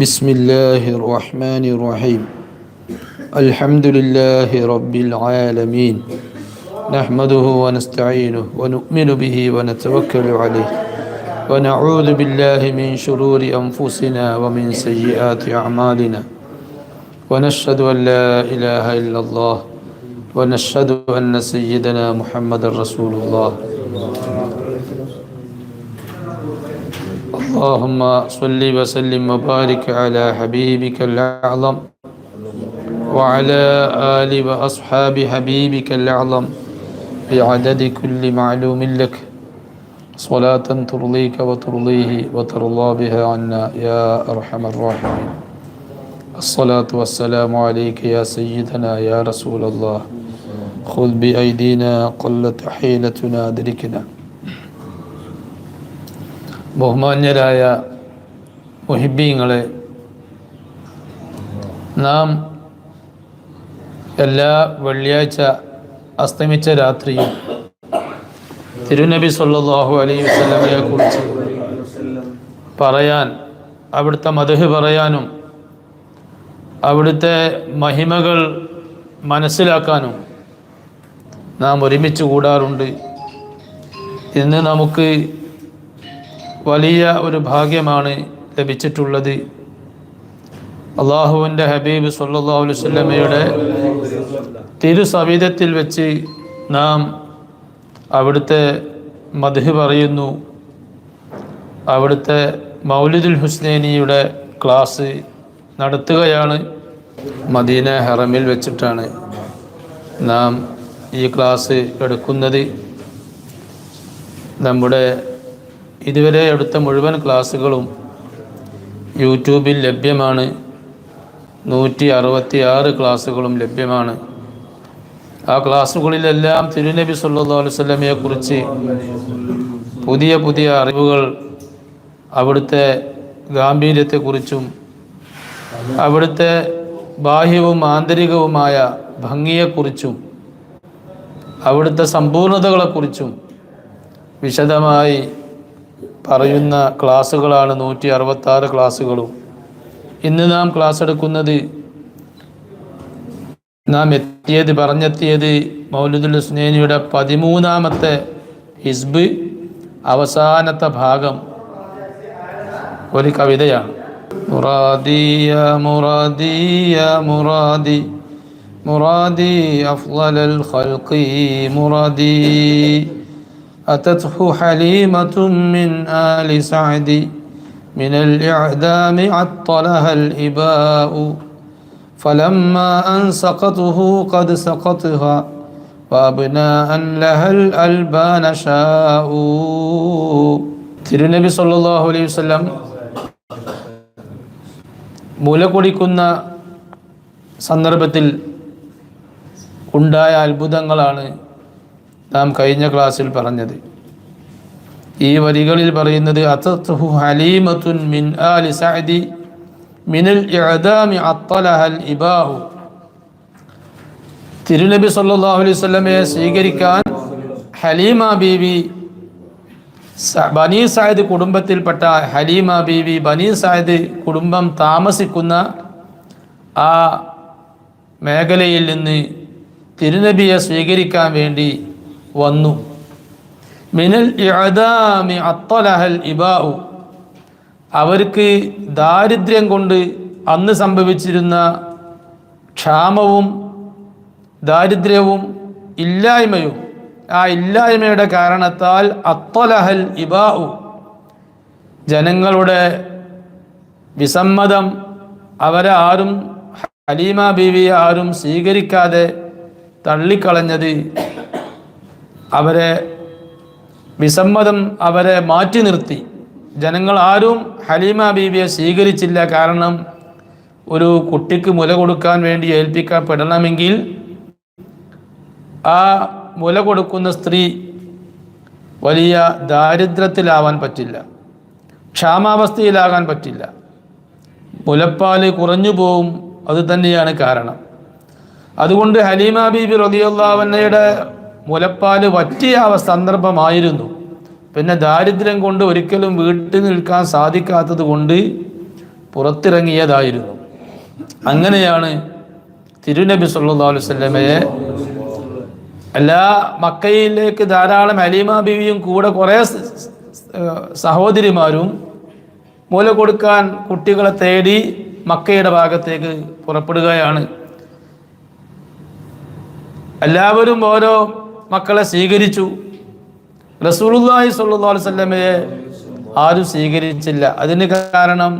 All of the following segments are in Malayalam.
بسم الله الرحمن الرحيم. الحمد لله رب العالمين. نحمده ونستعينه ونؤمن به ونتوكل عليه. ونعوذ بالله من شرور أنفسنا ومن سيئات أعمالنا. ونشهد أن لا إله إلا الله. ونشهد أن سيدنا محمد رسول الله. اللهم صل وسلم وبارك على حبيبك الأعظم وعلى آل وأصحاب حبيبك الأعظم بعدد كل معلوم لك. صلاة ترضيك وترضيه وترضى بها عنا يا أرحم الراحمين. الصلاة والسلام عليك يا سيدنا يا رسول الله. خذ بأيدينا قلت حيلتنا أدركنا ബഹുമാന്യരായ മുഹിബീങ്ങളെ നാം എല്ലാ വെള്ളിയാഴ്ച അസ്തമിച്ച രാത്രിയും തിരുനബി സല്ലാഹു അലൈഹി വസ്ലമയെ കുറിച്ച് പറയാൻ അവിടുത്തെ മധുഹ് പറയാനും അവിടുത്തെ മഹിമകൾ മനസ്സിലാക്കാനും നാം ഒരുമിച്ച് കൂടാറുണ്ട്. ഇന്ന് നമുക്ക് വലിയ ഒരു ഭാഗ്യമാണ് ലഭിച്ചിട്ടുള്ളത്. അള്ളാഹുവിന്റെ ഹബീബ് സല്ലാ അലൈഹി വസല്ലമയുടെ തിരുസവിധത്തിൽ വെച്ച് നാം അവിടുത്തെ മധു പറയുന്നു. അവിടുത്തെ മൗലിദുൽ ഹുസ്നേനിയുടെ ക്ലാസ് നടത്തുകയാണ്. മദീന ഹറമിൽ വെച്ചിട്ടാണ് നാം ഈ ക്ലാസ് എടുക്കുന്നത്. നമ്മുടെ ഇതുവരെ എടുത്ത മുഴുവൻ ക്ലാസ്സുകളും യൂട്യൂബിൽ ലഭ്യമാണ്. നൂറ്റി അറുപത്തി ആറ് ക്ലാസ്സുകളും ലഭ്യമാണ്. ആ ക്ലാസ്സുകളിലെല്ലാം തിരുനബി സല്ലല്ലാഹു അലൈഹി വസല്ലമയെ കുറിച്ച് പുതിയ പുതിയ അറിവുകൾ അവിടുത്തെ ഗാംഭീര്യത്തെക്കുറിച്ചും അവിടുത്തെ ബാഹ്യവും ആന്തരികവുമായ ഭംഗിയെക്കുറിച്ചും അവിടുത്തെ സമ്പൂർണതകളെക്കുറിച്ചും വിശദമായി പറയുന്ന ക്ലാസ്സുകളാണ് നൂറ്റി അറുപത്താറ് ക്ലാസ്സുകളും. ഇന്ന് നാം ക്ലാസ് എടുക്കുന്നത് നാം എത്തിയത് പറഞ്ഞെത്തിയത് മൗലുദുൽ ഹുസ്നേനിയുടെ പതിമൂന്നാമത്തെ ഹിസ്ബ് അവസാനത്തെ ഭാഗം ഒരു കവിതയാണ്. മുറാദിയ മുറാദിയ മുറാദി മുറാദി അഫ്ലൽ ഖൽഖി മുറാദി. أتته حليمة من آل سعد من الإعدام عطلها الإباء فلما أن سقطه قد سقطها وأبناء لها الألبان شاءوا തിരുനബി സല്ലല്ലാഹു അലൈഹി വസല്ലം മുല കുടിക്കുന്ന സന്ദർഭത്തിൽ ഉണ്ടായ അത്ഭുതങ്ങളാണ് നാം കഴിഞ്ഞ ക്ലാസ്സിൽ പറഞ്ഞത്. ഈ വരികളിൽ പറയുന്നത് അതത്തുഹു ഹലീമത്തുൻ മിൻ ആലി സഅദി മിനൽ ഇഅദാമി അത്തലഹൽ ഇബാഹു. തിരുനബി സല്ലല്ലാഹു അലൈഹി വസല്ലമയെ സ്വീകരിക്കാൻ ഹലീമ ബീവി ബനി സായദ് കുടുംബത്തിൽപ്പെട്ട ഹലീമ ബീവി ബനി സായദ് കുടുംബം താമസിക്കുന്ന ആ മേഖലയിൽ നിന്ന് തിരുനബിയെ സ്വീകരിക്കാൻ വേണ്ടി വന്നു. മിനൽ ഇഅദാമി അത്തലഹൽ ഇബാഉ. അവർക്ക് ദാരിദ്ര്യം കൊണ്ട് അന്ന് സംഭവിച്ചിരുന്ന ക്ഷാമവും ദാരിദ്ര്യവും ഇല്ലായ്മയും ആ ഇല്ലായ്മയുടെ കാരണത്താൽ അത്തലഹൽ ഇബാഉ. ജനങ്ങളുടെ വിസമ്മതം അവരെ ആരും ഹലീമ ബീവിയെ ആരും സ്വീകരിക്കാതെ തള്ളിക്കളഞ്ഞത് അവരെ വിസമ്മതം അവരെ മാറ്റി നിർത്തി. ജനങ്ങൾ ആരും ഹലീമ ബീവിയെ സ്വീകരിച്ചില്ല. കാരണം ഒരു കുട്ടിക്ക് മുല കൊടുക്കാൻ വേണ്ടി ഏൽപ്പിക്കപ്പെടണമെങ്കിൽ ആ മുല കൊടുക്കുന്ന സ്ത്രീ വലിയ ദാരിദ്ര്യത്തിലാവാൻ പറ്റില്ല. ക്ഷാമാവസ്ഥയിലാകാൻ പറ്റില്ല. മുലപ്പാൽ കുറഞ്ഞു പോവും. അത് തന്നെയാണ് കാരണം. അതുകൊണ്ട് ഹലീമ ബീബി റതിയുള്ളവന്നയുടെ മുലപ്പാൽ വറ്റിയ സന്ദർഭമായിരുന്നു. പിന്നെ ദാരിദ്ര്യം കൊണ്ട് ഒരിക്കലും വീട്ടിൽ നിൽക്കാൻ സാധിക്കാത്തത് കൊണ്ട് പുറത്തിറങ്ങിയതായിരുന്നു. അങ്ങനെയാണ് തിരുനബി സല്ലാ അലൈഹി സ്വല്ലമയെ എല്ലാ മക്കയിലേക്ക് ധാരാളം അലീമ ബീവിയും കൂടെ കുറേ സഹോദരിമാരും മൂല കൊടുക്കാൻ കുട്ടികളെ തേടി മക്കയുടെ ഭാഗത്തേക്ക് പുറപ്പെടുകയാണ്. എല്ലാവരും ഓരോ മക്കളെ സ്വീകരിച്ചു. റസൂലുള്ളാഹി സ്വല്ലല്ലാഹു അലൈഹി വസല്ലമയെ ആരും സ്വീകരിച്ചില്ല. അതിന് കാരണം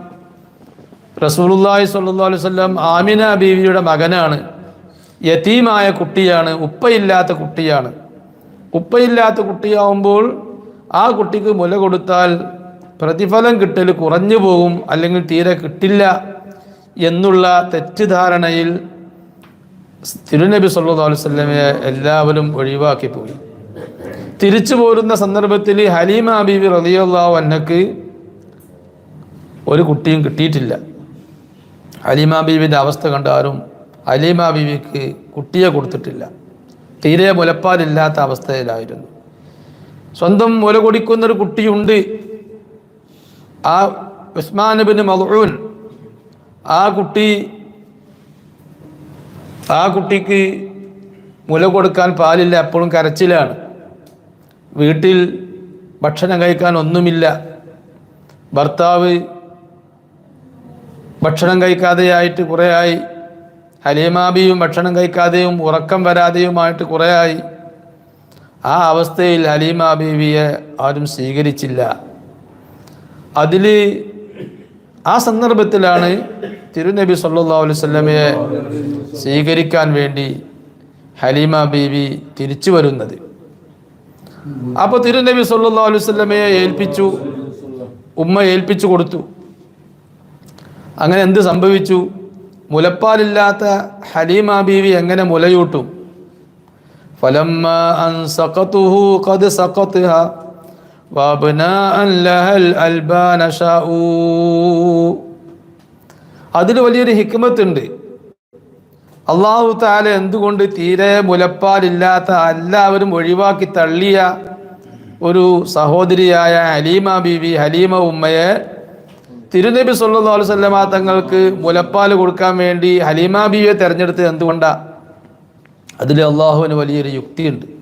സ്വല്ലല്ലാഹു അലൈഹി വസല്ലം ആമിന ബീവിയുടെ മകനാണ്. യതീമായ കുട്ടിയാണ്. ഉപ്പയില്ലാത്ത കുട്ടിയാണ്. ഉപ്പയില്ലാത്ത കുട്ടിയാവുമ്പോൾ ആ കുട്ടിക്ക് മുല കൊടുത്താൽ പ്രതിഫലം കിട്ടൽ കുറഞ്ഞു പോകും അല്ലെങ്കിൽ തീരെ കിട്ടില്ല എന്നുള്ള തെറ്റിദ്ധാരണയിൽ തിരുനബി സല്ലല്ലാഹു അലൈഹി വസല്ലമയെ എല്ലാവരും ഒഴിവാക്കി പോയി. തിരിച്ചു പോരുന്ന സന്ദർഭത്തിൽ ഹലീമ ബീവി റളിയല്ലാഹു അന്നക്ക് ഒരു കുട്ടിയും കിട്ടിയിട്ടില്ല. ഹലീമ ബീവിന്റെ അവസ്ഥ കണ്ട ആരും ഹലീമ ബീവിക്ക് കുട്ടിയെ കൊടുത്തിട്ടില്ല. തീരെ മുലപ്പാലില്ലാത്ത അവസ്ഥയിലായിരുന്നു. സ്വന്തം മുല കൊടിക്കുന്നൊരു കുട്ടിയുണ്ട്. ആ ഉസ്മാൻ ഇബ്നു മലൂൻ ആ കുട്ടി ആ കുട്ടിക്ക് മുല കൊടുക്കാൻ പാലില്ല എപ്പോഴും കരച്ചിലാണ്. വീട്ടിൽ ഭക്ഷണം കഴിക്കാൻ ഒന്നുമില്ല. ഭർത്താവ് ഭക്ഷണം കഴിക്കാതെയായിട്ട് കുറേ ആയി ഹലീമാബിയും ഭക്ഷണം കഴിക്കാതെയും ഉറക്കം വരാതെയുമായിട്ട് കുറേ ആയി ആ അവസ്ഥയിൽ ഹലീമാ ബീവിയെ ആരും സ്വീകരിച്ചില്ല. അതിൽ ആ സന്ദർഭത്തിലാണ് തിരുനബി സല്ലാ വസല്ലമയെ സ്വീകരിക്കാൻ വേണ്ടി ഹലീമ ബീവി തിരിച്ചു വരുന്നത്. അപ്പോൾ തിരുനബി സല്ലാ വസല്ലമയെ ഏൽപ്പിച്ചു ഉമ്മ ഏൽപ്പിച്ചു കൊടുത്തു. അങ്ങനെ എന്ത് സംഭവിച്ചു? മുലപ്പാലില്ലാത്ത ഹലീമ ബീവി എങ്ങനെ മുലയൂട്ടും? ഫലമ്മ അൻ ഖദ് അതിൽ വലിയൊരു ഹിക്മത്തുണ്ട്. അള്ളാഹു താല എന്തുകൊണ്ട് തീരെ മുലപ്പാലില്ലാത്ത എല്ലാവരും ഒഴിവാക്കി തള്ളിയ ഒരു സഹോദരിയായ ഹലീമ ബീവി ഹലീമ ഉമ്മയെ തിരുനബി സല്ലാ അലൈഹി തങ്ങൾക്ക് മുലപ്പാൽ കൊടുക്കാൻ വേണ്ടി ഹലീമ ബീവിയെ തിരഞ്ഞെടുത്തത് എന്തുകൊണ്ടാണ് അതിൽ അള്ളാഹുവിന് വലിയൊരു യുക്തിയുണ്ട്.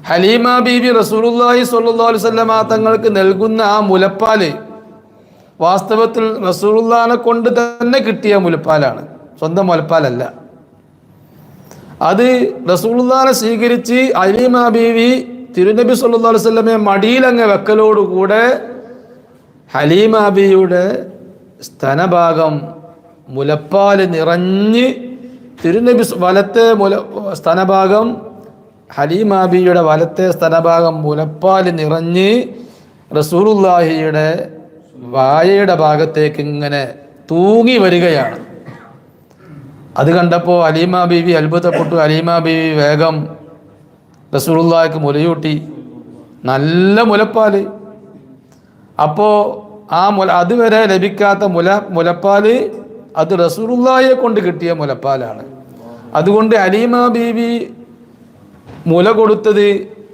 ഹലീമ ബീബി സ്വല്ലല്ലാഹു അലൈഹി വസല്ലമ തങ്ങൾക്ക് നൽകുന്ന ആ മുലപ്പാൽ വാസ്തവത്തിൽ റസൂലുള്ളാഹിനെ കൊണ്ട് തന്നെ കിട്ടിയ മുലപ്പാലാണ്. സ്വന്തം മുലപ്പാലല്ല. അത് റസൂലുള്ളാഹിനെ സ്വീകരിച്ച് ഹലീമ ബീവി തിരുനബി സല്ലല്ലാഹു അലൈഹി വസല്ലമയെ മടിയിൽ മടിയിലങ്ങ് വെക്കലോടുകൂടെ ഹലീമ ബീവിയുടെ സ്തനഭാഗം മുലപ്പാൽ നിറഞ്ഞ് തിരുനബി വലത്തെ മുല സ്തനഭാഗം ഹലീമാബിയുടെ വലത്തെ സ്ഥലഭാഗം മുലപ്പാൽ നിറഞ്ഞ് റസൂറുല്ലാഹിയുടെ വായയുടെ ഭാഗത്തേക്ക് ഇങ്ങനെ തൂങ്ങി വരികയാണ്. അത് കണ്ടപ്പോൾ അലീമ ബീവി അത്ഭുതപ്പെട്ടു. അലീമ ബീവി വേഗം റസൂലുള്ളാഹിക്ക് മുലയൂട്ടി. നല്ല മുലപ്പാൽ അപ്പോൾ ആ മുല അതുവരെ ലഭിക്കാത്ത മുല മുലപ്പാൽ അത് റസൂറുല്ലായെ കൊണ്ട് കിട്ടിയ മുലപ്പാലാണ്. അതുകൊണ്ട് അലീമ ബീവി മുല കൊടുത്തത്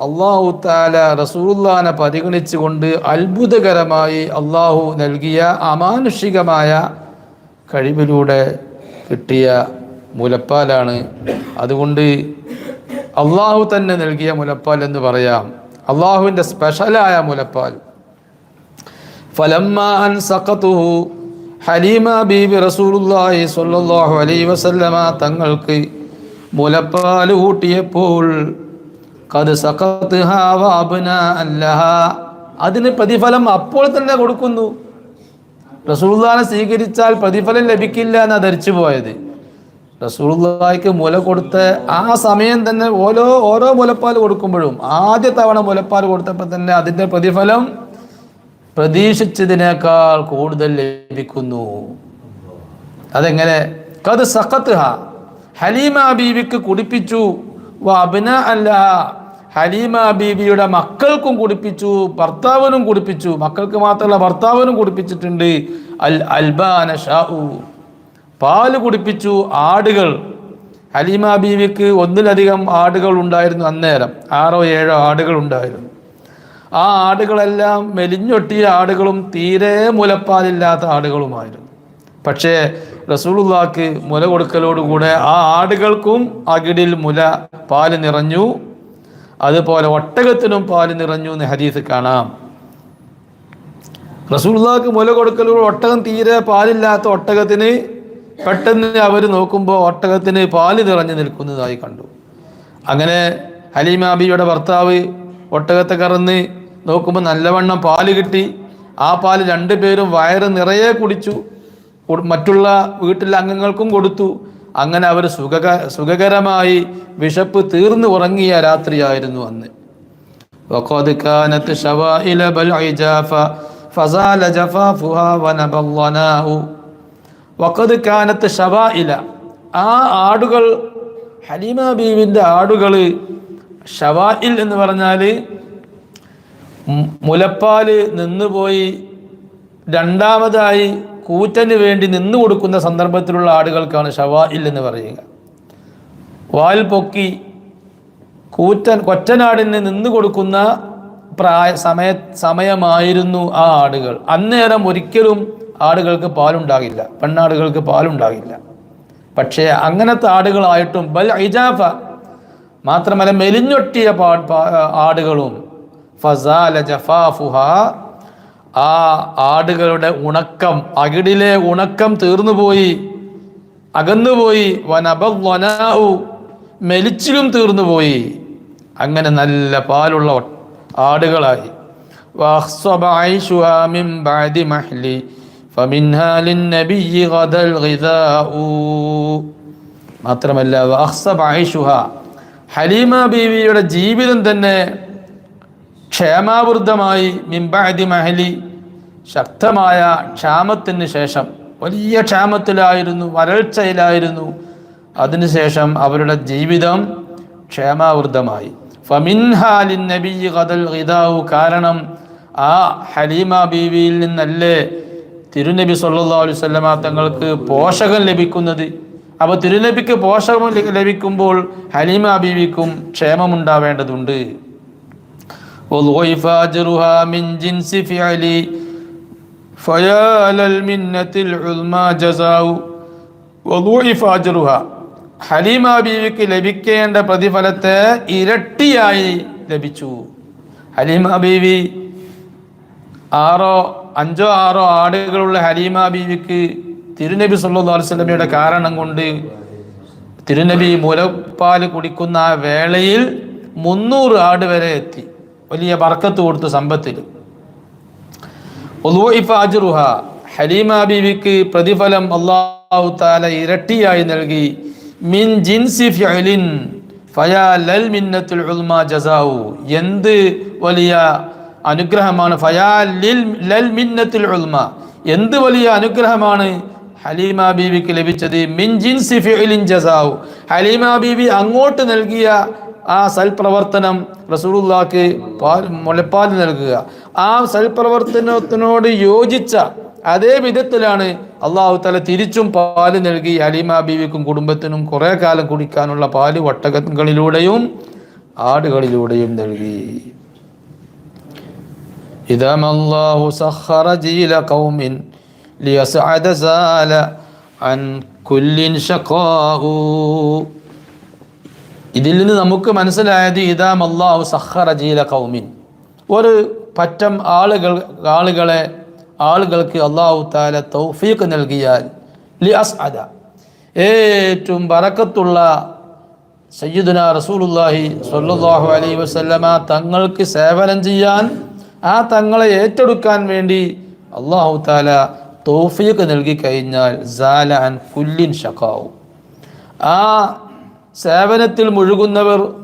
അള്ളാഹു താല റസൂല്ലാനെ പരിഗണിച്ചുകൊണ്ട് അത്ഭുതകരമായി അള്ളാഹു നൽകിയ അമാനുഷികമായ കഴിവിലൂടെ കിട്ടിയ മുലപ്പാലാണ്. അതുകൊണ്ട് അള്ളാഹു തന്നെ നൽകിയ മുലപ്പാൽ എന്ന് പറയാം. അള്ളാഹുവിന്റെ സ്പെഷ്യലായ മുലപ്പാൽ. ഫലമ്മ ഹലീമ ബീബി റസൂലുള്ളാഹി സ്വല്ലല്ലാഹു അലൈഹി വസല്ലമ തങ്ങൾക്ക് മുലപ്പാൽ കൂട്ടിയപ്പോൾ അതിന് പ്രതിഫലം അപ്പോൾ തന്നെ കൊടുക്കുന്നു. റസൂലുള്ളാഹിനെ സ്വീകരിച്ചാൽ പ്രതിഫലം ലഭിക്കില്ല എന്നാ ധരിച്ചു പോയത്. റസൂലുള്ളാഹിക്ക് മുല കൊടുത്ത ആ സമയം തന്നെ ഓരോ ഓരോ മുലപ്പാൽ കൊടുക്കുമ്പോഴും ആദ്യ തവണ മുലപ്പാൽ കൊടുത്തപ്പോൾ തന്നെ അതിന്റെ പ്രതിഫലം പ്രതീക്ഷിച്ചതിനേക്കാൾ കൂടുതൽ ലഭിക്കുന്നു. അതെങ്ങനെ? കത് സഖത്ത് ഹലീമ ബീവിക്ക് കുടിപ്പിച്ചു. അബ്ന അല്ല ഹലീമ ബീവിയുടെ മക്കൾക്കും കുടിപ്പിച്ചു. ഭർത്താവിനും കുടിപ്പിച്ചു. മക്കൾക്ക് മാത്രമല്ല ഭർത്താവിനും കുടിപ്പിച്ചിട്ടുണ്ട്. അൽ അൽബാന ഷാഉ. പാൽ കുടിപ്പിച്ചു ആടുകൾ. ഹലീമ ബീവിക്ക് ഒന്നിലധികം ആടുകൾ ഉണ്ടായിരുന്നു അന്നേരം. ആറോ ഏഴോ ആടുകൾ ഉണ്ടായിരുന്നു. ആ ആടുകളെല്ലാം മെലിഞ്ഞൊട്ടിയ ആടുകളും തീരെ മുലപ്പാലില്ലാത്ത ആടുകളുമായിരുന്നു. പക്ഷേ റസൂലുള്ളാക്ക് മുല കൊടുക്കലോടുകൂടെ ആ ആടുകൾക്കും അകിടിൽ മുല പാൽ നിറഞ്ഞു. അതുപോലെ ഒട്ടകത്തിനും പാൽ നിറഞ്ഞു എന്ന് ഹദീസ് കാണാം. റസൂള്ളാക്ക് മുല കൊടുക്കലോട് ഒട്ടകം തീരെ പാലില്ലാത്ത ഒട്ടകത്തിന് പെട്ടെന്ന് അവർ നോക്കുമ്പോൾ ഒട്ടകത്തിന് പാൽ നിറഞ്ഞു നിൽക്കുന്നതായി കണ്ടു. അങ്ങനെ ഹലീമാബിയുടെ ഭർത്താവ് ഒട്ടകത്തെ കറന്ന് നോക്കുമ്പോൾ നല്ലവണ്ണം പാൽ കിട്ടി. ആ പാൽ രണ്ടുപേരും വയറ് നിറയെ കുടിച്ചു. മറ്റുള്ള വീട്ടിലെ അംഗങ്ങൾക്കും കൊടുത്തു അങ്ങനെ അവർ സുഖക സുഖകരമായി വിശപ്പ് തീർന്നു ഉറങ്ങിയ രാത്രിയായിരുന്നു അന്ന് وقد كانت شوائل بلع جافا فزال جفافها ونبى الظناء وقد كانت شوائل ആ ആടുകൾ ഹലീമ ബീവിൻ്റെ ആടുകൾ ഷവായിൽ എന്ന് പറഞ്ഞാൽ മു- മുലപ്പാല് നിന്നുപോയി രണ്ടാമതായി കൂറ്റന് വേണ്ടി നിന്നു കൊടുക്കുന്ന സന്ദർഭത്തിലുള്ള ആടുകൾക്കാണ് ഷവായിൽ എന്ന് പറയുക. വാൽ പൊക്കി കൂറ്റൻ കൊറ്റനാടിന് നിന്നു കൊടുക്കുന്ന പ്രായ സമയ സമയമായിരുന്നു ആ ആടുകൾ. അന്നേരം ഒരിക്കലും ആടുകൾക്ക് പാലുണ്ടാകില്ല. പെണ്ണാടുകൾക്ക് പാലുണ്ടാകില്ല. പക്ഷേ അങ്ങനത്തെ ആടുകളായിട്ടും ബൽ ഐജാഫ മാത്രമല്ല മെലിഞ്ഞൊട്ടിയ പാ ആടുകളും ഫസാല ജഫാഫുഹ ആ ആടുകളുടെ ഉണക്കം അകിടിലെ ഉണക്കം തീർന്നുപോയി. അകന്നുപോയി. വനബവനാവു മെലിച്ചിലും തീർന്നുപോയി. അങ്ങനെ നല്ല പാലുള്ള ആടുകളായി. മാത്രമല്ല ഹലീമ ബീവിയുടെ ജീവിതം തന്നെ ക്ഷേമാവൃദ്ധമായി മിംബാദി മഹലി ശക്തമായ ക്ഷാമത്തിന് ശേഷം വലിയ ക്ഷാമത്തിലായിരുന്നു വരൾച്ചയിലായിരുന്നു. അതിനുശേഷം അവരുടെ ജീവിതം ക്ഷേമാവൃദ്ധമായി. ഫമിൻഹാലിൻ നബി ഖദൽ ഖിദാവു കാരണം ആ ഹലീമ ബീവിയിൽ നിന്നല്ലേ തിരുനബി സല്ലാ അലൈഹി വസല്ലമ തങ്ങൾക്ക് പോഷകം ലഭിക്കുന്നത്. അപ്പോൾ തിരുനബിക്ക് പോഷകം ലഭിക്കുമ്പോൾ ഹലീമ ബീവിക്കും ക്ഷേമമുണ്ടാവേണ്ടതുണ്ട്. وضعف أجرها من جنس فعلي فيا للمنة العظمى جزاء وضعف أجرها ഹലീമ ബീവിക്ക് ലഭിക്കേണ്ട പ്രതിഫലത്തെ ഇരട്ടിയായി ലഭിച്ചു ഹലീമ ബീവി ആറോ അഞ്ചോ ആറോ ആടുകളുള്ള ഹലീമ ബീവിക്ക് തിരുനബി സല്ലല്ലാഹു അലൈഹി വസല്ലമയുടെ കാരണം കൊണ്ട് തിരുനബി മുലപ്പാല് കുടിക്കുന്ന ആ വേളയിൽ മുന്നൂറ് ആട് വരെ എത്തി വലിയ ബർക്കത്ത് കൊടുത്തു സമ്പത്തിൽ. അജ്റുഹ. ഹലീമ ബീവിക്ക് പ്രതിഫലം അള്ളാഹു താല ഇരട്ടിയായി നൽകി. മിൻ ജിൻസി ഫിഅലിൻ ഫയാ ലൽ മിന്നത്തുൽ ഉൽമ ജസാവു എന്ത് വലിയ അനുഗ്രഹമാണ്? ഫയാ ലിൽ ലൽ മിന്നത്തുൽ ഉൽമ. എന്ത് വലിയ അനുഗ്രഹമാണ്? ഹലീമ ബീവിക്ക് ലഭിച്ചത് മിൻ ജിൻസി ഫിഅലിൻ ജസാഉ. ഹലീമ ബീവി അങ്ങോട്ട് നൽകിയ ആ സൽപ്രവർത്തനം റസൂറുല്ലാക്ക് പാൽ മുലപ്പാൽ നൽകുക. ആ സൽപ്രവർത്തനത്തിനോട് യോജിച്ച അതേ വിധത്തിലാണ് അള്ളാഹു തല തിരിച്ചും പാൽ നൽകി അലിമ ബീവിക്കും കുടുംബത്തിനും കുറേ കാലം കുടിക്കാനുള്ള പാൽ വട്ടകങ്ങളിലൂടെയും ആടുകളിലൂടെയും നൽകി. ഇതമല്ലാഹു ജീല ലിയസഅദ സാല അൻ കുല്ലിൻ ഷഖാഹു ഇതിൽ നിന്ന് നമുക്ക് മനസ്സിലായത് ഇതാം അള്ളാഹു സഹറ ജീല കൗമിൻ ഒരു പറ്റം ആളുകൾ ആളുകളെ ആളുകൾക്ക് അള്ളാഹു താല തൗഫീഖ് നൽകിയാൽ ലി അസ് അദ ഏറ്റവും ബറക്കത്തുള്ള സയ്യിദുന റസൂലുല്ലാഹി സ്വല്ലല്ലാഹു അലൈ വസല്ലമ തങ്ങൾക്ക് സേവനം ചെയ്യാൻ ആ തങ്ങളെ ഏറ്റെടുക്കാൻ വേണ്ടി അള്ളാഹു താല തൗഫീഖ് നൽകി കഴിഞ്ഞാൽ അൻ കുല്ലിൻ ആ സേവനത്തിൽ മുഴുകുന്നവർ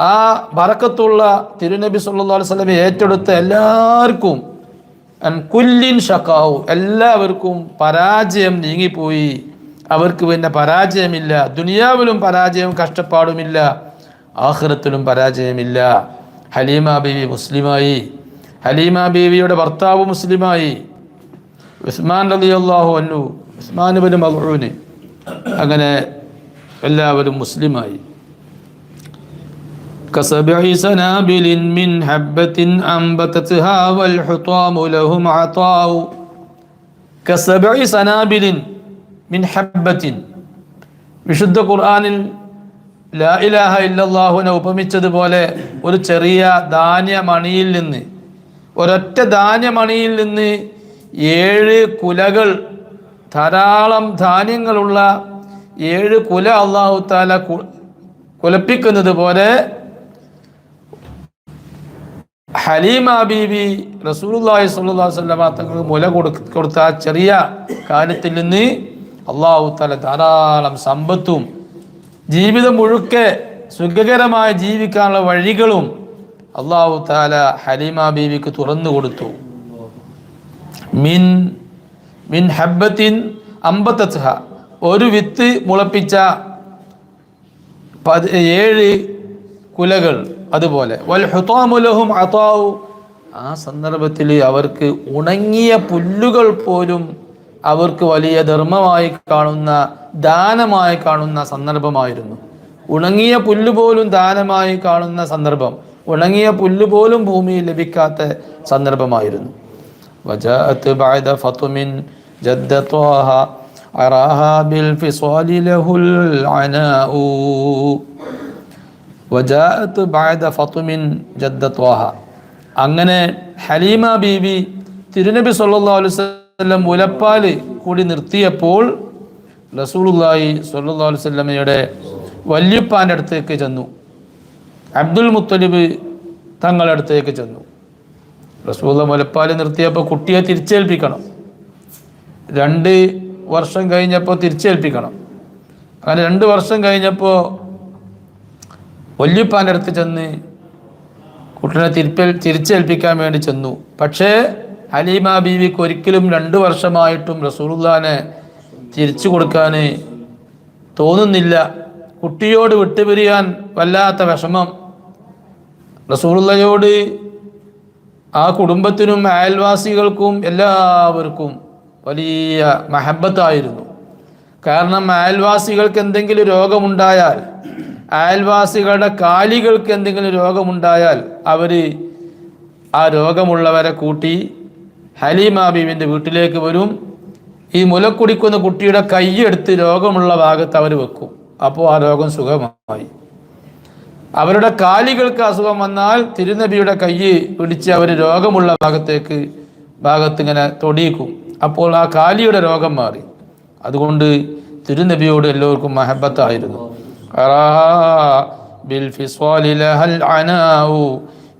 ആ ബറക്കത്തുള്ള തിരുനബി സല്ലു വസല്ലം ഏറ്റെടുത്ത എല്ലാവർക്കും കുല്ലിൻ ഷക്കാവു എല്ലാവർക്കും പരാജയം നീങ്ങിപ്പോയി. അവർക്ക് പിന്നെ പരാജയമില്ല. ദുനിയാവിലും പരാജയം കഷ്ടപ്പാടുമില്ല. ആഖിറത്തിലും പരാജയമില്ല. ഹലീമ ബീവി മുസ്ലിമായി. ഹലീമ ബീവിയുടെ ഭർത്താവ് മുസ്ലിമായി. ഉസ്മാൻ അലി അള്ളാഹു അല്ലു ഉസ്മാൻ ബിൻ മൽഊന് അങ്ങനെ എല്ലാവരും മുസ്ലിമായി كسبع سنابل من حبة أنبتتها والحطام لهم عطاء كسبع سنابل من حبة വിശുദ്ധ ഖുർആനിൽ ലാ ഇലാഹ ഇല്ലല്ലാഹുവിനെ ഉപമിച്ചതുപോലെ ഒരു ചെറിയ ധാന്യമണിയിൽ നിന്ന് ഒരൊറ്റ ധാന്യമണിയിൽ നിന്ന് ഏഴ് കുലകൾ ധാരാളം ധാന്യങ്ങളുള്ള ഏഴ് കുല അള്ളാഹു താല കുലപ്പിക്കുന്നത് പോലെ ഹലീമ ബീബി റസൂലുള്ളാഹി സ്വല്ലല്ലാഹു അലൈഹി വസല്ലമ മുല കൊടുത്ത ആ ചെറിയ കാര്യത്തിൽ നിന്ന് അള്ളാഹു താല ധാരാളം സമ്പത്തും ജീവിതം മുഴുക്കെ സുഖകരമായി ജീവിക്കാനുള്ള വഴികളും അള്ളാഹു താല ഹലീമ ബീവിക്ക് തുറന്നു കൊടുത്തു. മിൻ മിൻ ഹബ്ബത്തിൻ അമ്പത്തച്ഛ ഒരു വിത്ത് മുളപ്പിച്ച ഏഴ് കുലകൾ അതുപോലെ. വൽഹുത്വാമുലഹും അതാവു ആ സന്ദർഭത്തിൽ അവർക്ക് ഉണങ്ങിയ പുല്ലുകൾ പോലും അവർക്ക് വലിയ ധർമ്മമായി കാണുന്ന ദാനമായി കാണുന്ന സന്ദർഭമായിരുന്നു. ഉണങ്ങിയ പുല്ല് പോലും ദാനമായി കാണുന്ന സന്ദർഭം ഉണങ്ങിയ പുല്ല് പോലും ഭൂമിയിൽ ലഭിക്കാത്ത സന്ദർഭമായിരുന്നു. വജാഅത്ത് ബഅദ ഫതുമിൻ ജദ്ദ أراها بالفصال له العناء وجاءت بعد فطم جد طه അങ്ങനെ ഹലീമ ബീബി തിരുനബി സല്ലല്ലാഹു അലൈഹി വസല്ലം മുലപ്പാല് കൂടി നിർത്തിയപ്പോൾ റസൂലുള്ളാഹി സല്ലല്ലാഹു അലൈഹി വസല്ലമയുടെ വല്യപ്പാൻ്റെ അടുത്തേക്ക് ചെന്നു അബ്ദുൽ മുത്തലിബ് തങ്ങളുടെ അടുത്തേക്ക് ചെന്നു റസൂല മുലപ്പാല് നിർത്തിയപ്പോൾ കുട്ടിയെ തിരിച്ചേൽപ്പിക്കണം രണ്ട് വർഷം കഴിഞ്ഞപ്പോൾ തിരിച്ചേൽപ്പിക്കണം. അങ്ങനെ രണ്ട് വർഷം കഴിഞ്ഞപ്പോൾ വല്യപ്പാന്റെ അടുത്ത് ചെന്ന് കുട്ടനെ തിരിപ്പേൽ തിരിച്ചേൽപ്പിക്കാൻ വേണ്ടി ചെന്നു. പക്ഷേ ഹലീമ ബീവിക്ക് ഒരിക്കലും രണ്ട് വർഷമായിട്ടും റസൂലുള്ളാനെ തിരിച്ചു കൊടുക്കാൻ തോന്നുന്നില്ല. കുട്ടിയോട് വിട്ടുപിരിയാൻ വല്ലാത്ത വിഷമം. റസൂലുള്ളയോട് ആ കുടുംബത്തിനും അയൽവാസികൾക്കും എല്ലാവർക്കും വലിയ മഹബത്തായിരുന്നു. കാരണം അയൽവാസികൾക്ക് എന്തെങ്കിലും രോഗമുണ്ടായാൽ അയൽവാസികളുടെ കാലികൾക്ക് എന്തെങ്കിലും രോഗമുണ്ടായാൽ അവർ ആ രോഗമുള്ളവരെ കൂട്ടി ഹലീമ ബീവിന്റെ വീട്ടിലേക്ക് വരും. ഈ മുലക്കുടിക്കുന്ന കുട്ടിയുടെ കൈയെടുത്ത് രോഗമുള്ള ഭാഗത്ത് അവർ വെക്കും. അപ്പോൾ ആ രോഗം സുഖമായി. അവരുടെ കാലികൾക്ക് അസുഖം വന്നാൽ തിരുനബിയുടെ കൈ പിടിച്ച് അവർ രോഗമുള്ള ഭാഗത്തേക്ക് ഭാഗത്ത് ഇങ്ങനെ തൊടിയിക്കും. അപ്പോൾ ആ കാലിയുടെ രോഗം മാറി. അതുകൊണ്ട് തിരുനബിയോട് എല്ലാവർക്കും മഹബത്തായിരുന്നു.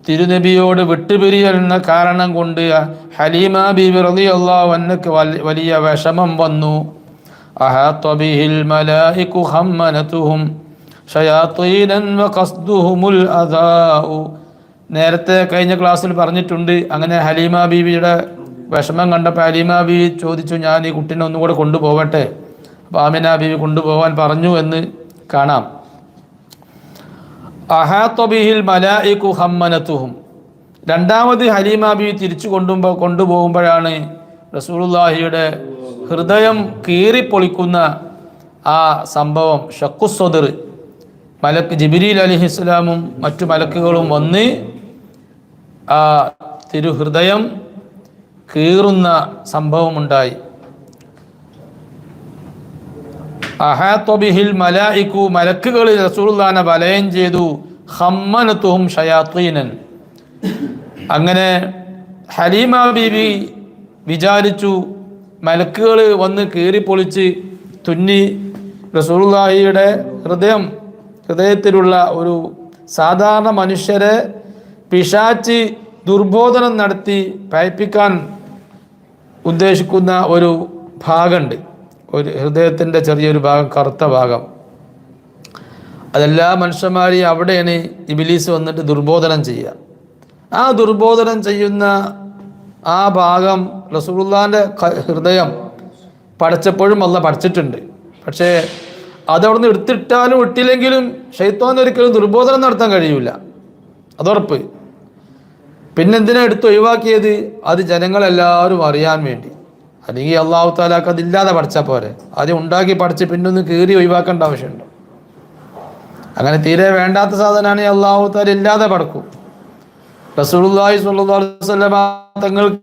തിരുനബിയോട് വിട്ടുപിരിയുന്ന കാരണം കൊണ്ട് ഹലീമ ബി റളിയല്ലാഹു അള്ളാഹു എന്നൊക്കെ വലിയ വിഷമം വന്നു. നേരത്തെ കഴിഞ്ഞ ക്ലാസ്സിൽ പറഞ്ഞിട്ടുണ്ട് അങ്ങനെ ഹലീമ ബീവിയുടെ വിഷമം കണ്ടപ്പോൾ ഹലീമ ബീവി ചോദിച്ചു ഞാൻ ഈ കുട്ടീനെ ഒന്നുകൂടെ കൊണ്ടുപോകട്ടെ അപ്പോൾ ആമിന ബീവി കൊണ്ടുപോകാൻ പറഞ്ഞു എന്ന് കാണാം. അഹാത്തൊബിഹിൽ മലായിക്കു ഹമ്മനത്തുഹും. രണ്ടാമത് ഹലീമ ബീവി തിരിച്ചു കൊണ്ടുപോ കൊണ്ടുപോകുമ്പോഴാണ് റസൂലുള്ളാഹിയുടെ ഹൃദയം കീറിപ്പൊളിക്കുന്ന ആ സംഭവം ഷക്കുസ്വദർ മലക്ക് ജിബിരിൽ അലഹി ഇസ്ലാമും മറ്റു മലക്കുകളും വന്ന് ആ തിരുഹൃദയം കീറുന്ന സംഭവമുണ്ടായി. അഹാത്തൊബിഹിൽ മലായിക്കു മലക്കുകളിൽ റസൂൽദാന വലയം ചെയ്തു. ഹമ്മനത്തുഹും ഷയാത്തീനൻ. അങ്ങനെ ഹലീമ ബീബി വിചാരിച്ചു മലക്കുകൾ വന്ന് കീറിപ്പൊളിച്ച് തുന്നി. റസൂൽദാഹിയുടെ ഹൃദയം ഹൃദയത്തിലുള്ള ഒരു സാധാരണ മനുഷ്യരെ പിശാച്ച് ദുർബോധനം നടത്തി പയപ്പിക്കാൻ ഉദ്ദേശിക്കുന്ന ഒരു ഭാഗമുണ്ട് ഒരു ഹൃദയത്തിന്റെ ചെറിയൊരു ഭാഗം കറുത്ത ഭാഗം. അതെല്ലാ മനുഷ്യന്മാരെയും അവിടെയാണ് ഇബിലീസ് വന്നിട്ട് ദുർബോധനം ചെയ്യുക. ആ ദുർബോധനം ചെയ്യുന്ന ആ ഭാഗം റസൂള്ളാന്റെ ഹൃദയം പഠിച്ചപ്പോഴും അല്ല പഠിച്ചിട്ടുണ്ട് പക്ഷേ അതവിടെ നിന്ന് എടുത്തിട്ടാലും ഇട്ടില്ലെങ്കിലും ഷെയ്ത്താൻ ഒരിക്കലും ദുർബോധനം നടത്താൻ കഴിയില്ല അതുറപ്പ്. പിന്നെന്തിനാ എടുത്ത് ഒഴിവാക്കിയത്? അത് ജനങ്ങളെല്ലാവരും അറിയാൻ വേണ്ടി. അല്ലെങ്കിൽ അള്ളാഹു താലാക്ക് അതില്ലാതെ പഠിച്ചാൽ പോരെ. ആദ്യം ഉണ്ടാക്കി പഠിച്ച് പിന്നൊന്ന് കീറി ഒഴിവാക്കേണ്ട ആവശ്യമുണ്ട്. അങ്ങനെ തീരെ വേണ്ടാത്ത സാധനമാണ് ഈ അള്ളാഹു താല ഇല്ലാതെ പടക്കും റസൂലുള്ളാഹി സ്വല്ലല്ലാഹു അലൈഹി തങ്ങൾക്ക്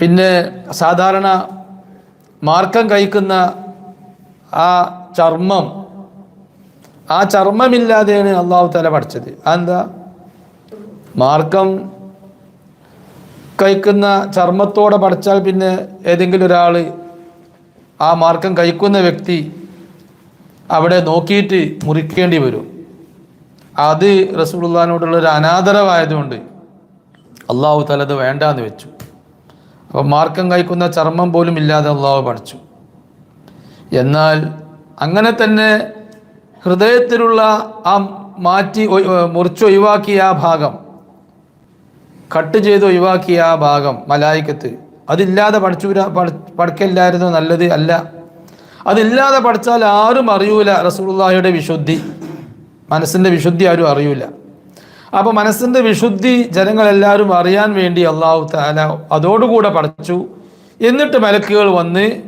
പിന്നെ സാധാരണ മാർക്കം കഴിക്കുന്ന ആ ചർമ്മം ആ ചർമ്മമില്ലാതെയാണ് അള്ളാഹു തല പഠിച്ചത്. അതെന്താ? മാർഗം കഴിക്കുന്ന ചർമ്മത്തോടെ പഠിച്ചാൽ പിന്നെ ഏതെങ്കിലും ഒരാൾ ആ മാർഗം കഴിക്കുന്ന വ്യക്തി അവിടെ നോക്കിയിട്ട് മുറിക്കേണ്ടി വരും. അത് റസൂലുള്ളാഹിനോടുള്ള ഒരു അനാദരവായതുകൊണ്ട് അള്ളാഹു തല അത് വേണ്ടാന്ന് വെച്ചു. അപ്പോൾ മാർക്കം കഴിക്കുന്ന ചർമ്മം പോലും ഇല്ലാതെ അള്ളാഹു പഠിച്ചു. എന്നാൽ അങ്ങനെ തന്നെ ഹൃദയത്തിലുള്ള ആ മാറ്റി മുറിച്ചൊഴിവാക്കിയ ആ ഭാഗം കട്ട് ചെയ്ത് ഒഴിവാക്കിയ ആ ഭാഗം മലായിക്കത്ത് അതില്ലാതെ പഠിച്ചൂര പഠിക്കല്ലായിരുന്നു നല്ലത് അല്ല. അതില്ലാതെ പഠിച്ചാൽ ആരും അറിയൂല റസൂലുള്ളാഹിയുടെ വിശുദ്ധി. മനസ്സിന്റെ വിശുദ്ധി ആരും അറിയൂല. അപ്പോൾ മനസ്സിന്റെ വിശുദ്ധി ജനങ്ങളെല്ലാവരും അറിയാൻ വേണ്ടി അള്ളാഹു താല അതോടുകൂടെ പഠിച്ചു. എന്നിട്ട് മലക്കുകൾ വന്ന്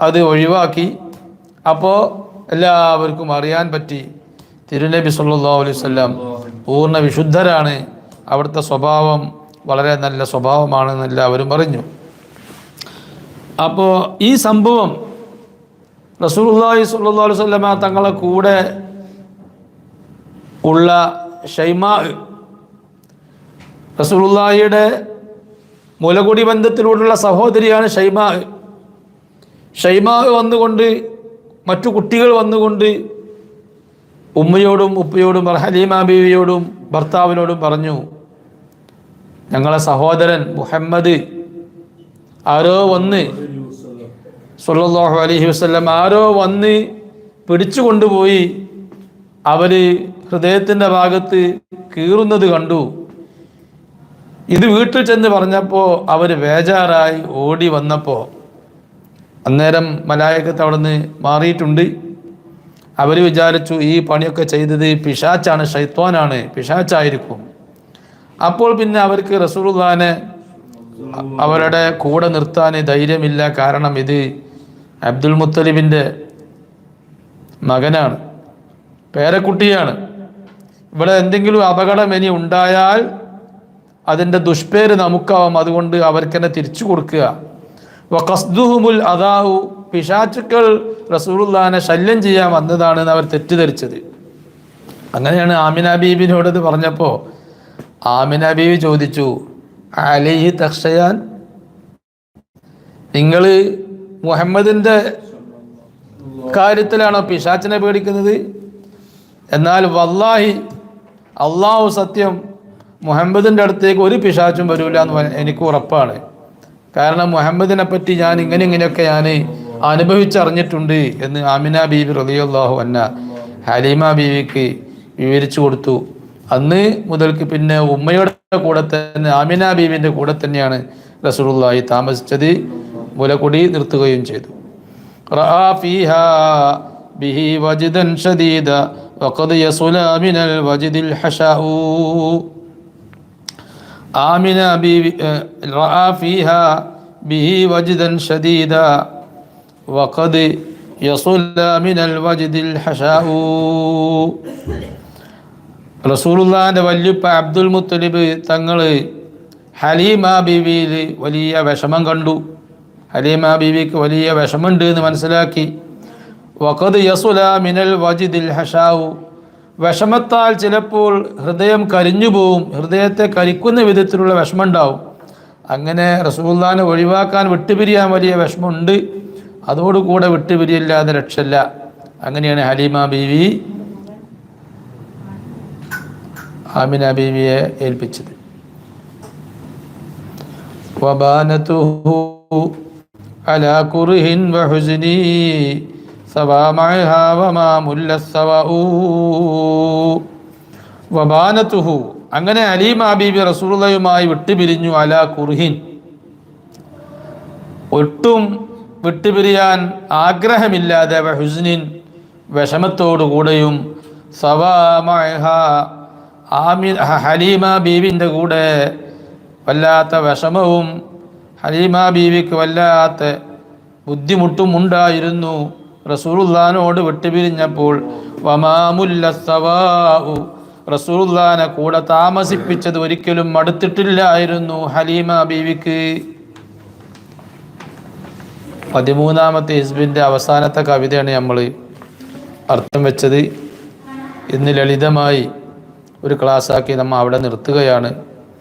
അത് ഒഴിവാക്കി. അപ്പോൾ എല്ലാവർക്കും അറിയാൻ പറ്റി. തിരുനബി സല്ലാ അലൈവല്ലാം പൂർണ വിശുദ്ധരാണ്. അവിടുത്തെ സ്വഭാവം വളരെ നല്ല സ്വഭാവമാണെന്ന് എല്ലാവരും പറഞ്ഞു അപ്പോൾ ഈ സംഭവം സ്വല്ലല്ലാഹു അലൈഹി വസല്ലമ തങ്ങളെ കൂടെ ഉള്ള ഷൈമാ റസൂലുള്ളാഹിയുടെ മുലകുടി ബന്ധത്തിലൂടെയുള്ള സഹോദരിയാണ് ഷൈമാ. ഷൈമാ വന്നുകൊണ്ട് മറ്റു കുട്ടികൾ വന്നുകൊണ്ട് ഉമ്മയോടും ഉപ്പയോടും ഹലീമ ബീവിയോടും ഭർത്താവിനോടും പറഞ്ഞു ഞങ്ങളെ സഹോദരൻ മുഹമ്മദ് ആരോ വന്ന് സല്ലല്ലാഹു അലഹി വസല്ലം ആരോ വന്ന് പിടിച്ചു കൊണ്ടുപോയി അവർ ഹൃദയത്തിന്റെ ഭാഗത്ത് കീറുന്നത് കണ്ടു. ഇത് വീട്ടിൽ ചെന്ന് പറഞ്ഞപ്പോൾ അവർ ബേജാറായി ഓടി വന്നപ്പോൾ അന്നേരം മലായകത്ത് അവിടെ നിന്ന് മാറിയിട്ടുണ്ട്. അവർ വിചാരിച്ചു ഈ പണിയൊക്കെ ചെയ്തത് പിശാച്ചാണ് ഷൈത്വാനാണ് പിശാച്ചായിരിക്കും. അപ്പോൾ പിന്നെ അവർക്ക് റസൂർഖാനെ അവരുടെ കൂടെ നിർത്താൻ ധൈര്യമില്ല. കാരണം ഇത് അബ്ദുൽ മുത്തലിബിന്റെ മകനാണ് പേരക്കുട്ടിയാണ്. ഇവിടെ എന്തെങ്കിലും അപകടം ഇനി ഉണ്ടായാൽ അതിന്റെ ദുഷ്പേര് നമുക്കാവാം. അതുകൊണ്ട് അവർക്ക് തന്നെ തിരിച്ചു കൊടുക്കുക. വഖസ്ദുഹുമുൽ അദാഹു. പിശാചുക്കൾ റസൂലുള്ളാഹിനെ ശല്യം ചെയ്യാൻ വന്നതാണെന്ന് അവർ തെറ്റിദ്ധരിച്ചത്. അങ്ങനെയാണ് ആമിന ബീബിനോട് പറഞ്ഞപ്പോൾ ആമിന ബീബി ചോദിച്ചു അലിഹി തക്ഷയാൻ നിങ്ങൾ മുഹമ്മദിന്റെ കാര്യത്തിലാണോ പിശാച്ചിനെ പേടിക്കുന്നത്? എന്നാൽ വല്ലാഹി അള്ളാഹു സത്യം മുഹമ്മദിന്റെ അടുത്തേക്ക് ഒരു പിശാച്ചും വരില്ല എന്ന് എനിക്ക് ഉറപ്പാണ്. കാരണം മുഹമ്മദിനെ പറ്റി ഞാൻ ഇങ്ങനെ ഇങ്ങനെയൊക്കെ ഞാൻ അനുഭവിച്ചറിഞ്ഞിട്ടുണ്ട് എന്ന് ആമിന ബീബി റളിയല്ലാഹു അന്ന ഹലീമ ബീവിക്ക് വിവരിച്ചു കൊടുത്തു അന്ന് മുതൽക്ക് പിന്നെ ഉമ്മയുടെ കൂടെ തന്നെ ആമിന ബീവിൻ്റെ കൂടെ തന്നെയാണ് റസൂലുള്ളാഹി താമസിച്ചത് മുലകുടി നിർത്തുകയും ചെയ്തു رأى فيها به وجدا شديدا وقد يصل من الوجد الحشاء ആമിന ഫീഹ ബി വജിദൻ ഷദീദ വഖദ് യസുല്ല മിനൽ വജിദിൽ ഹഷാഊ. റസൂലുള്ളാന്റെ വല്യുപ്പ അബ്ദുൽ മുത്തലിബ് തങ്ങൾ ഹലീമ ബീവിയിൽ വലിയ വിഷമം കണ്ടു. ഹലീമ ബീവിക്ക് വലിയ വിഷമമുണ്ട് എന്ന് മനസ്സിലാക്കി. വഖദ് യസുല മിനൽ വജിദിൽ ഹഷാവു വിഷമത്താൽ ചിലപ്പോൾ ഹൃദയം കരിഞ്ഞു പോവും ഹൃദയത്തെ കരിക്കുന്ന വിധത്തിലുള്ള വിഷമമുണ്ടാവും. അങ്ങനെ റസൂല്ലാനെ ഒഴിവാക്കാൻ വിട്ടുപിരിയാൻ വലിയ വിഷമമുണ്ട്. അതോടുകൂടെ വിട്ടുപിരിയില്ലാതെ രക്ഷല്ല അങ്ങനെയാണ് ഹലീമ ബീവി ആമിന ബീവിയെ ഏൽപ്പിച്ചത്. വബാനത്തു അലാ കുറുഹിൻ വഹുസിനീ سوى معها وما مل السواء وبانته അങ്ങനെ അലീം ഹബീബി റസൂലുള്ളയുമായി വിട്ടുപിരിഞ്ഞു അല കുർഹിൻ ഒട്ടും വിട്ടുപിരിയാൻ ആഗ്രഹമില്ലാതെ ഹുസ്നിൻ വിഷമത്തോടുകൂടെയും സവാമഹ ആമി ഹലീമ ബീവിൻ്റെ കൂടെ വല്ലാത്ത വിഷമവും ഹലീമ ബീവിക്ക് വല്ലാത്ത ബുദ്ധിമുട്ടും ഉണ്ടായിരുന്നു റസൂലുള്ളാനോട് വിട്ടുപിരിഞ്ഞപ്പോൾ വമാമുല്ല റസൂറുല്ലാനെ കൂടെ താമസിപ്പിച്ചത് ഒരിക്കലും മടുത്തിട്ടില്ലായിരുന്നു ഹലീമ ബീവിക്ക്. പതിമൂന്നാമത്തെ ഹിസ്ബിന്റെ അവസാനത്തെ കവിതയാണ് നമ്മൾ അർത്ഥം വെച്ചത്. ഇന്ന് ലളിതമായി ഒരു ക്ലാസ്സാക്കി നമ്മൾ അവിടെ നിർത്തുകയാണ്.